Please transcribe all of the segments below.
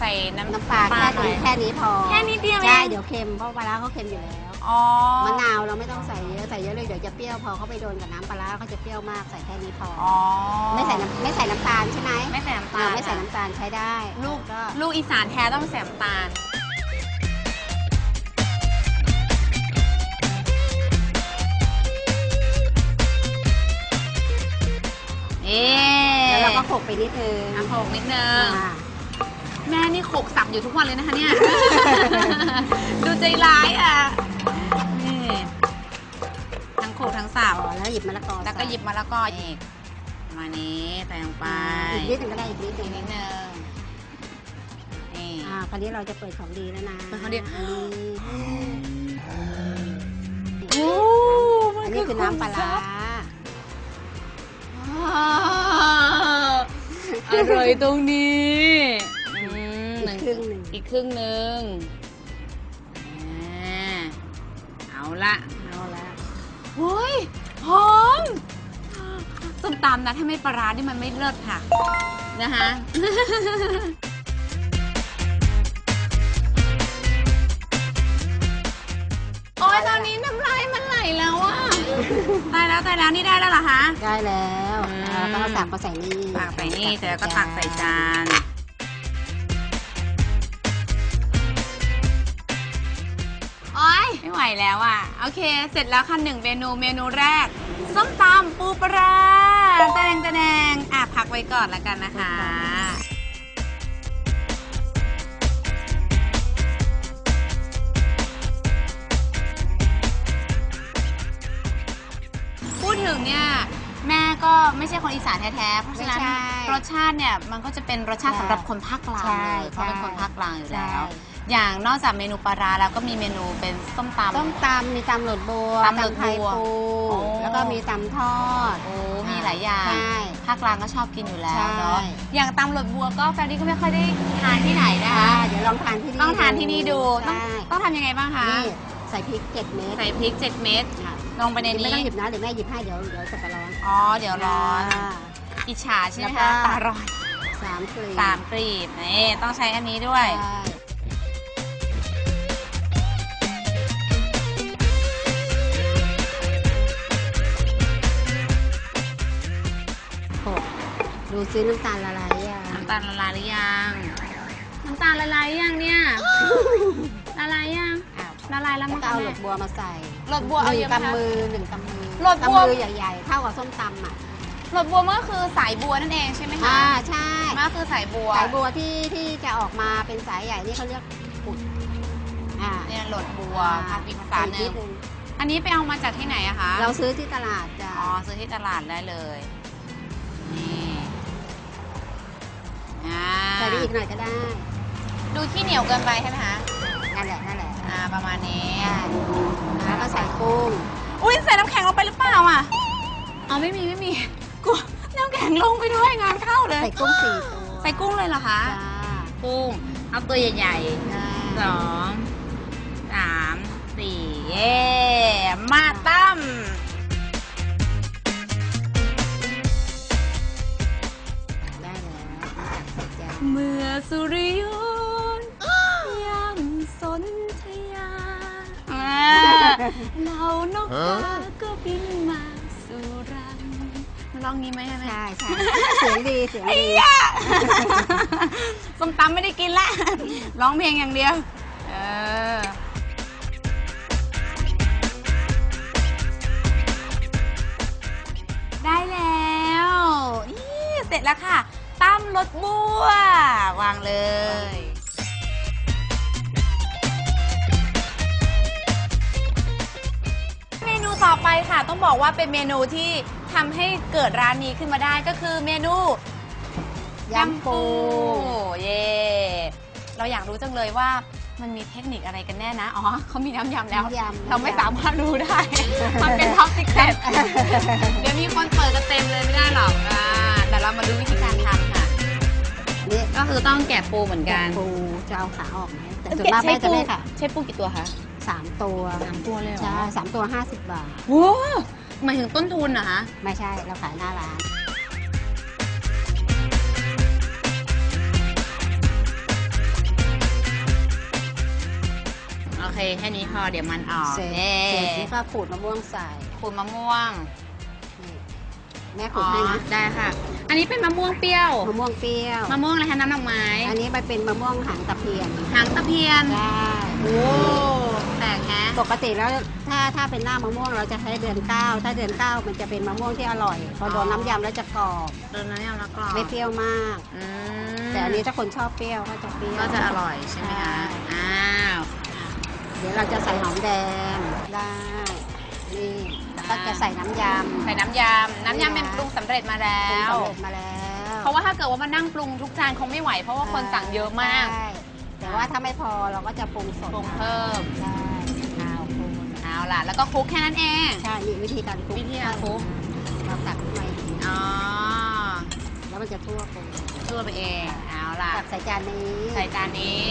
ใส่น้ำน้ำปลาแค่หน่อนี้ยแค่นี้พอแค่นิดเดียวเองใช่เดี๋ยวเค็มเพราะปลาร้าเขาเค็มอยู่แล้วอ๋อมะนาวเราไม่ต้องใส่เยอะใส่เยอะเลยเดี๋ยวจะเปรี้ยวพอเขาไปโดนกับน้ำปลาร้าเขาจะเปรี้ยวมากใส่แค่นี้พอออ๋อไม่ใส่น้ำไม่ใส่น้ำตาลใช่ไหมไม่ใส่น้ำตาอ่าลไม่ใส่น้ำตาลใช้ได้ลูกก็ลูกอีสานแท้ต้องใส่น้ำตาลเอ๊แล้วเราก็โขลกไปนิดนึงอะโขลกนิดนึงอ่า แม่นี่โขกสับอยู่ทุกวันเลยนะคะเนี่ย ดูใจร้ายอะ นี่ทั้งโขกทั้งสับพอแล้วหยิบมะละกอแล้วก็หยิบมะละกออีกประมาณนี้ใส่ลงไปอีกนิดหนึงก็ได้อีกนิดหนึอีงกนิดนึงนี่ อ่าคราวนี้เราจะเปิดของดีแล้วนะเปิดของดีอันนี้โอ้อันนี้คือน้ำปลาร้าอร่อยตรงนี้ ครึ่งหนึ่งอ่าเอาละเอาละโอ้ยหอมส้มตำนะ ถ้าไม่ปลาร้านี่มันไม่เลิศค่ะ นะคะโอ้ยตอนนี้น้ำลายมันไหลแล้วอะตายแล้วตายแล้วนี่ได้แล้วเหรอคะ ได้แล้วอืมอ่าแล้วก็เอาสับมาใส่นี่ ตักใส่นี่เสร็จแล้วก็ตักใส่จาน ม่ไหวแล้วอะ โอเค เสร็จแล้วค่ะหนึ่งเมนูเมนูแรก ส้มตำปูปลาร้าแตงแตงอะพักไว้ก่อนแล้วกันนะคะพูดถึงเนี่ยแม่ก็ไม่ใช่คนอีสานแท้ๆ เพราะฉะนั้นไม่ใช่รสชาติเนี่ยมันก็จะเป็นรสชาติใช่สำหรับคนภาคกลางใช่เลยเพราะเป็นใช่คนภาคกลางอยู่แล้ว ใช่ อย่างนอกจากเมนูปลาร้าแล้วก็มีเมนูเป็นส้มตำ ต้มตำมีตำโหลดบัวตำโหลดไทยบัวปูโอ้ แล้วก็มีตำทอด โอ้มีหลายอย่างใช่ภาคกลางก็ชอบกินอยู่แล้วใช่เนาะอย่างตำหลดบัวก็แฟนดี้ก็ไม่ค่อยได้ทานที่ไหนนะคะอ่าเดี๋ยวลองทานที่นี่ต้องทานที่นี่ดูต้องใช่ต้องทำยังไงบ้างคะนี่ใส่พริกเจ็ดเม็ดใส่พริก 7 เม็ดค่ะลงไปในไม่นี้ต้องหยิบนะเดี๋ยวแม่หยิบให้เดี๋ยวเดี๋ยวจะไปร้อนอ๋อเดี๋ยวร้อนาอิจฉาใช่ไหมแล้วก็ คะตาร้อนสามกลีบสามกรีบนี่ต้องใช้อันนี้ด้วย ใช่ ดูซิน้ำตาลละลายยังน้ำตาลละลายหรือยังน้ำตาลละลายหรือยังเนี่ยละลายยังอ้าวละลายแล้วแล้วมั้งก็คะเอาหลแม่ดบัวมาใส่หลดบัวเอาหเยนึ่อะงไหมคะกำมือหนึ่งกำมือหลดบัวกำมือใหญ่ๆเท่ากับส้มตำอะหลดบัวมันก็คือสายบัวนั่นเองใช่ไหมคะอ่าใช่มันก็คือสายบัวสายบัวที่ที่จะออกมาเป็นสายใหญ่นี่เขาเรียกปุดอ่าเนี่ยหลดบัวภาษาภาษาหใส่นึ่นิงดนึงอันนี้ไปเอามาจากที่ไหนอะคะ เราซื้อที่ตลาดจ้ะอ๋อซื้อที่ตลาดได้เลยนี่ อ่าใส่ได้อีกหน่อยก็ได้ ดูขี้เหนียวเกินไปใช่ไหมคะ นั่นแหละ นั่นแหละอ่า ประมาณนี้ใช่แล้วก็ใส่กุ้ง อุ้ยใส่น้ำแข็งลงไปหรือเปล่าอะเอาไม่มีไม่มีกลัวน้ำแข็งลงไปด้วยงานเข้าเลย ใส่กุ้งสี่ตัวใส่กุ้งเลยเหรอคะ จ้ากุ้ง เอาตัวใหญ่จ้าๆสองสามสี่เย่มาตั้ม เมื่อสุริยนต์ยามสนธยาอ่าเหล่านกกาก็บินมาสู่รังร้องนี้ไหมแม่ใช่ใช่เสียงดีเสียงไอ้ดียะส้มตำไม่ได้กินละร้องเพลงอย่างเดียว เออได้แล้ว นี่เสร็จแล้วค่ะ ตั้มรสบัว วางเลย เมนูต่อไปค่ะ ต้องบอกว่าเป็นเมนูที่ทำให้เกิดร้านนี้ขึ้นมาได้ก็คือเมนูยำปู เย่เราอยากรู้จังเลยว่ามันมีเทคนิคอะไรกันแน่นะ อ๋อเขามีน้ำยำแล้ว น้ำยำเราไม่สามารถรู้ได้ มันเป็นท็อปสิกเต็เดี๋ยวมีคนเปิดกันเต็มเลยไม่ได้หรอกอ่าแต่เรามาดูวิธีการทำค่ะนี่ ก็คือต้องแกะปูเหมือนกัน ปูจะเอาขาออกไหมแต่ส่วนมากแม่จะไม่ค่ะใช้ปูกี่ตัวคะสามตัวสามตัวเลยเหรอใช่สามตัวห้าสิบบาทโอ้หมายถึงต้นทุนเหรอคะไม่ใช่เราขายหน้าร้านโอเคแค่นี้พอเดี๋ยวมันออกเสร็จแล้วก็ขูดมะม่วงใส่ขูดมะม่วง แม่ขูอ๋ดอให้นะได้ค่ะ อันนี้เป็นมะม่วงเปรี้ยว มะม่วงเปรี้ยวมะม่วงอะไรคะน้ำดอกไม้ อันนี้มันเป็นมะม่วงหางตะเพียนหางตะเพียนได้โอ้แปลกแฮะปกติแล้วถ้าถ้าเป็นหน้ามะม่วงเราจะใช้เดือนเก้าถ้าเดือนเก้ามันจะเป็นมะม่วงที่อร่อย พอโดนน้ำยำแล้วจะกรอบโดนน้ำยำแล้วกรอบไม่เปรี้ยวมากอืมแต่อันนี้ถ้าคนชอบเปรี้ยวก็จะเปรี้ยวก็จะอร่อยใช่ไหมคะอ้าวเดี๋ยวเราจะใส่หอมแดงได้นี่แล้ว ก็จะใส่น้ำยำใส่น้ำยำน้ำยำเป็นปรุงสำเร็จมาแล้ปรุงว สำเร็จมาแล้วเพราะว่าถ้าเกิดว่ามานั่งปรุงทุกจานคงไม่ไหว เพราะว่าคนสั่งเยอะมากใช่แต่ว่าถ้าไม่พอเราก็จะปรุงสดปรุงเพิ่มได้ข้าวปรุงเอาล่ะ แล้วก็คลุกแค่นั้นเอง ใช่นี่วิธีการคลุกวิธีการคลุก เราตักขึ้นมาอีกทีอ๋อแล้วมันจะทั่วปรุงตัวไปเองเอาล่ะตักใส่จานนี้ใส่จานนี้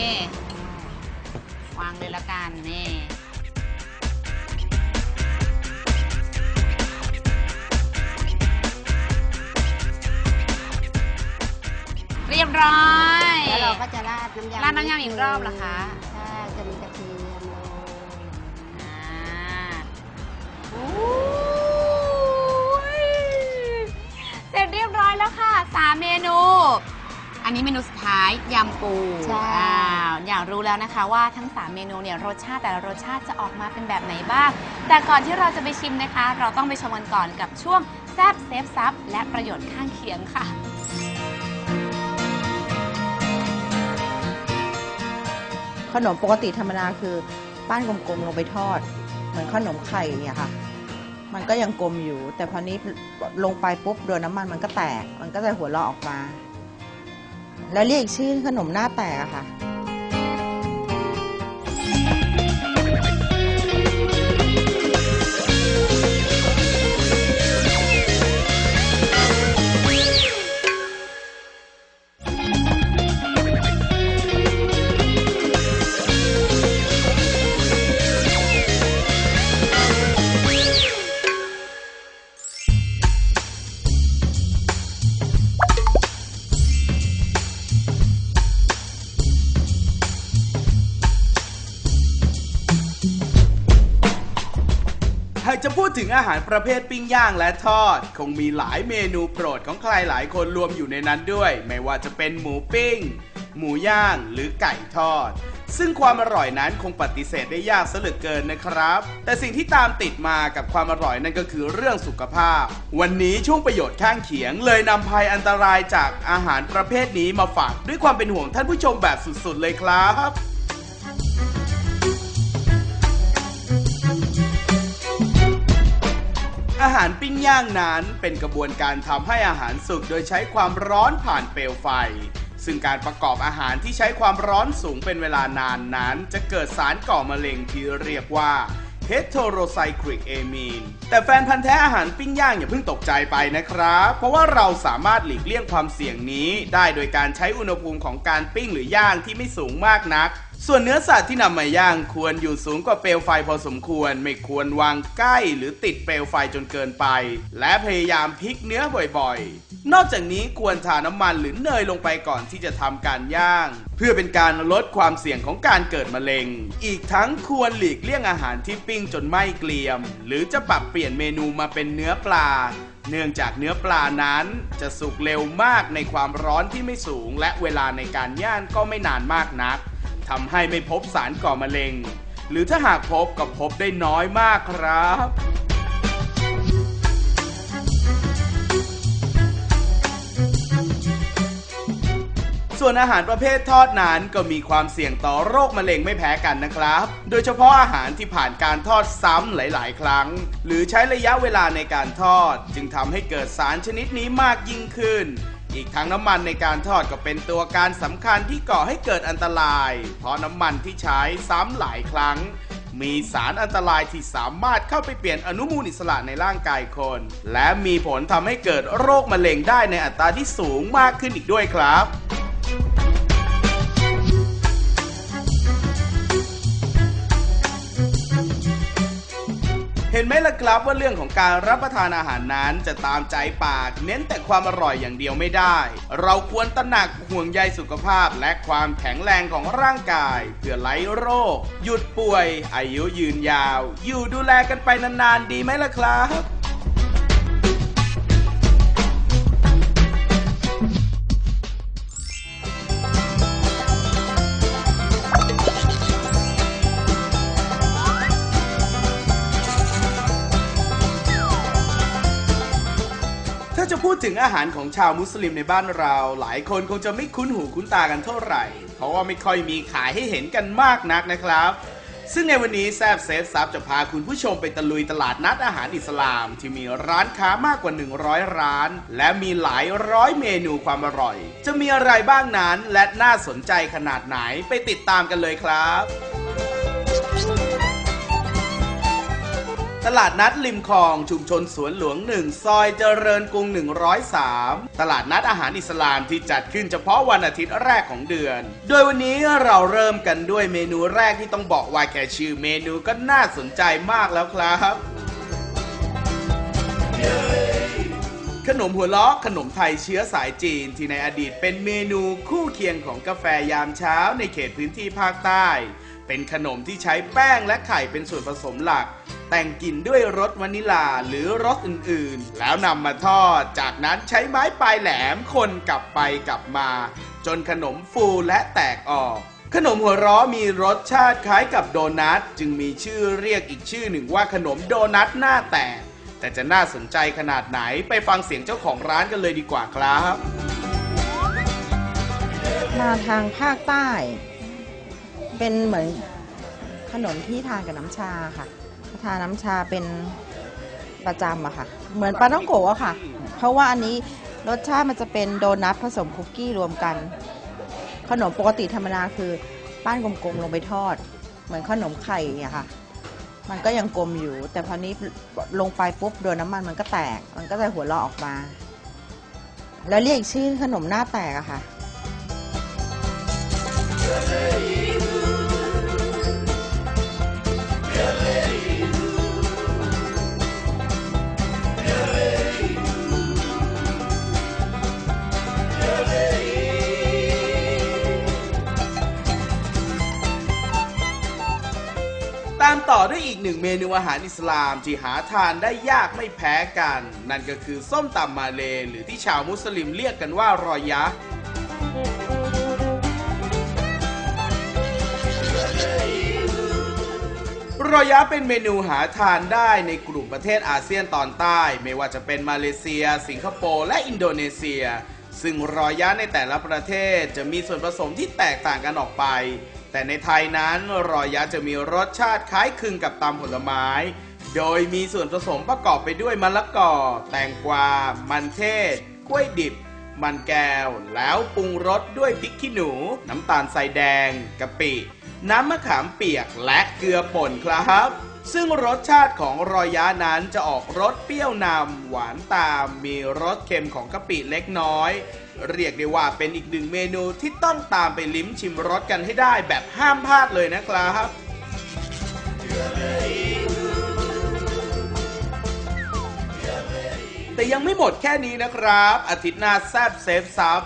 วางเลยละกันนี่ เรียบร้อยแล้วเราก็จะราดน้ำยำราดน้ำยำอีกรอบเหรอคะใช่จะมีกระเทียมโรยอ่าโอ้ยเสร็จเรียบร้อยแล้วค่ะสามเมนู อันนี้เมนูสุดท้ายยำปูใช่ อ้าวอยากรู้แล้วนะคะว่าทั้ง 3 เมนูเนี่ยรสชาติแต่ละรสชาติจะออกมาเป็นแบบไหนบ้าง แต่ก่อนที่เราจะไปชิมนะคะ เราต้องไปชมกันก่อนกับช่วงแซบเซฟซับและประโยชน์ข้างเคียงค่ะ ขนมปกติธรรมดาคือปั้นกลมๆลงไปทอด เหมือนขนมไข่เนี่ยค่ะ มันก็ยังกลมอยู่ แต่พอนี้ลงไปปุ๊บโดนน้ำมันมันก็แตก มันก็จะหัวเราะออกมา แล้วเรียกอีกชื่อขนมหน้าแตกอะค่ะ อาหารประเภทปิ้งย่างและทอด คงมีหลายเมนูโปรดของใครหลายคนรวมอยู่ในนั้นด้วย ไม่ว่าจะเป็นหมูปิ้ง หมูย่างหรือไก่ทอด ซึ่งความอร่อยนั้นคงปฏิเสธได้ยากซะเหลือเกินนะครับ แต่สิ่งที่ตามติดมากับความอร่อยนั่นก็คือเรื่องสุขภาพ วันนี้ช่วงประโยชน์ข้างเคียง เลยนำภัยอันตรายจากอาหารประเภทนี้มาฝากด้วยความเป็นห่วงท่านผู้ชมแบบสุดๆเลยครับ อาหารปิ้งย่างนั้นเป็นกระบวนการทำให้อาหารสุกโดยใช้ความร้อนผ่านเปลวไฟ ซึ่งการประกอบอาหารที่ใช้ความร้อนสูงเป็นเวลานานนั้น จะเกิดสารก่อมะเร็งที่เรียกว่า heterocyclic amine แต่แฟนพันธ์แท้อาหารปิ้งย่างอย่าเพิ่งตกใจไปนะครับ เพราะว่าเราสามารถหลีกเลี่ยงความเสี่ยงนี้ ได้โดยการใช้อุณหภูมิของการปิ้งหรือย่างที่ไม่สูงมากนัก ส่วนเนื้อสัตว์ที่นำมาย่างควรอยู่สูงกว่าเปลวไฟพอสมควร ไม่ควรวางใกล้หรือติดเปลวไฟจนเกินไป และพยายามพลิกเนื้อบ่อยๆ นอกจากนี้ควรทาน้ำมันหรือเนยลงไปก่อนที่จะทำการย่าง เพื่อเป็นการลดความเสี่ยงของการเกิดมะเร็ง อีกทั้งควรหลีกเลี่ยงอาหารที่ปิ้งจนไหม้เกรียม หรือจะปรับเปลี่ยนเมนูมาเป็นเนื้อปลาเนื่องจากเนื้อปลานั้นจะสุกเร็วมากในความร้อนที่ไม่สูง และเวลาในการย่างก็ไม่นานมากนัก ทำให้ไม่พบสารก่อมะเร็ง หรือถ้าหากพบก็พบได้น้อยมากครับส่วนอาหารประเภททอดนั้นก็มีความเสี่ยงต่อโรคมะเร็งไม่แพ้กันนะครับ โดยเฉพาะอาหารที่ผ่านการทอดซ้ำหลาย ๆ ครั้ง หรือใช้ระยะเวลาในการทอด จึงทำให้เกิดสารชนิดนี้มากยิ่งขึ้น อีกทั้งน้ำมันในการทอดก็เป็นตัวการสำคัญที่ก่อให้เกิดอันตราย เพราะน้ำมันที่ใช้ซ้ำหลายครั้ง มีสารอันตรายที่สามารถเข้าไปเปลี่ยนอนุมูลอิสระในร่างกายคน และมีผลทำให้เกิดโรคมะเร็งได้ในอัตราที่สูงมากขึ้นอีกด้วยครับ เห็นไหมล่ะครับว่าเรื่องของการรับประทานอาหารนั้นจะตามใจปาก เน้นแต่ความอร่อยอย่างเดียวไม่ได้ เราควรตระหนักห่วงใยสุขภาพและความแข็งแรงของร่างกาย เพื่อไล่โรค หยุดป่วย อายุยืนยาว อยู่ดูแลกันไปนานๆ ดีไหมล่ะครับ ถึงอาหารของชาวมุสลิมในบ้านเรา หลายคนคงจะไม่คุ้นหูคุ้นตากันเท่าไหร่ เพราะว่าไม่ค่อยมีขายให้เห็นกันมากนักนะครับ ซึ่งในวันนี้แซบเซฟซับจะพาคุณผู้ชมไปตะลุยตลาดนัดอาหารอิสลาม ที่มีร้านค้ามากกว่า 100 ร้าน และมีหลายร้อยเมนูความอร่อย จะมีอะไรบ้างนั้นและน่าสนใจขนาดไหนไปติดตามกันเลยครับ ตลาดนัดริมคลองชุมชนสวนหลวงหนึ่งซอยเจริญกรุง 103 ตลาดนัดอาหารอิสลามที่จัดขึ้นเฉพาะวันอาทิตย์แรกของเดือน โดยวันนี้เราเริ่มกันด้วยเมนูแรกที่ต้องบอกว่าแค่ชื่อเมนูก็น่าสนใจมากแล้วครับขนมหัวล้อขนมไทยเชื้อสายจีนที่ในอดีตเป็นเมนูคู่เคียงของกาแฟยามเช้าในเขตพื้นที่ภาคใต้ เป็นขนมที่ใช้แป้งและไข่เป็นส่วนผสมหลัก แต่งกลิ่นด้วยรสวานิลาหรือรสอื่นๆ แล้วนำมาทอด จากนั้นใช้ไม้ปลายแหลมคนกลับไปกลับมา จนขนมฟูและแตกออก ขนมหัวราะมีรสชาติคล้ายกับโดนัท จึงมีชื่อเรียกอีกชื่อหนึ่งว่าขนมโดนัทหน้าแตก แต่จะน่าสนใจขนาดไหนไปฟังเสียงเจ้าของร้านกันเลยดีกว่าครับมาทางภาคใต้ เป็นเหมือนขนมที่ทานกับน้ำชาค่ะ ทานน้ำชาเป็นประจำอะค่ะ เหมือนปลาต้องโกะอะค่ะ เพราะว่าอันนี้รสชาติมันจะเป็นโดนัทผสมคุกกี้รวมกัน ขนมปกติธรรมดาคือป้านกลมๆลงไปทอด เหมือนขนมไข่อะค่ะ มันก็ยังกลมอยู่ แต่พอนี้ลงไปปุ๊บโดนน้ำมันมันก็แตก มันก็จะหัวเราะออกมา แล้วเรียกอีกชื่อขนมหน้าแตกอะค่ะ ต่อด้วยอีกหนึ่งเมนูอาหารอิสลามที่หาทานได้ยากไม่แพ้กัน นั่นก็คือส้มตำมาเลหรือที่ชาวมุสลิมเรียกกันว่ารอยยะรอยะเป็นเมนูหาทานได้ในกลุ่มประเทศอาเซียนตอนใต้ ไม่ว่าจะเป็นมาเลเซีย สิงคโปร์และอินโดนีเซีย ซึ่งรอยะในแต่ละประเทศจะมีส่วนผสมที่แตกต่างกันออกไป แต่ในไทยนั้นรอยะจะมีรสชาติคล้ายคลึงกับตำผลไม้ โดยมีส่วนผสมประกอบไปด้วยมะละกอ แตงกวา มันเทศกล้วยดิบ มันแก้ว แล้วปรุงรสด้วยพริกขี้หนู น้ำตาลทรายแดงกะปิ น้ำมะขามเปียกและเกลือป่นครับ ซึ่งรสชาติของรอยยะนั้นจะออกรสเปรี้ยวนำหวานตาม มีรสเค็มของกะปิเล็กน้อย เรียกได้ว่าเป็นอีกหนึ่งเมนูที่ต้องตามไปลิ้มชิมรสกันให้ได้แบบห้ามพลาดเลยนะครับแต่ยังไม่หมดแค่นี้นะครับ อาทิตย์หน้าแซบเซฟซับ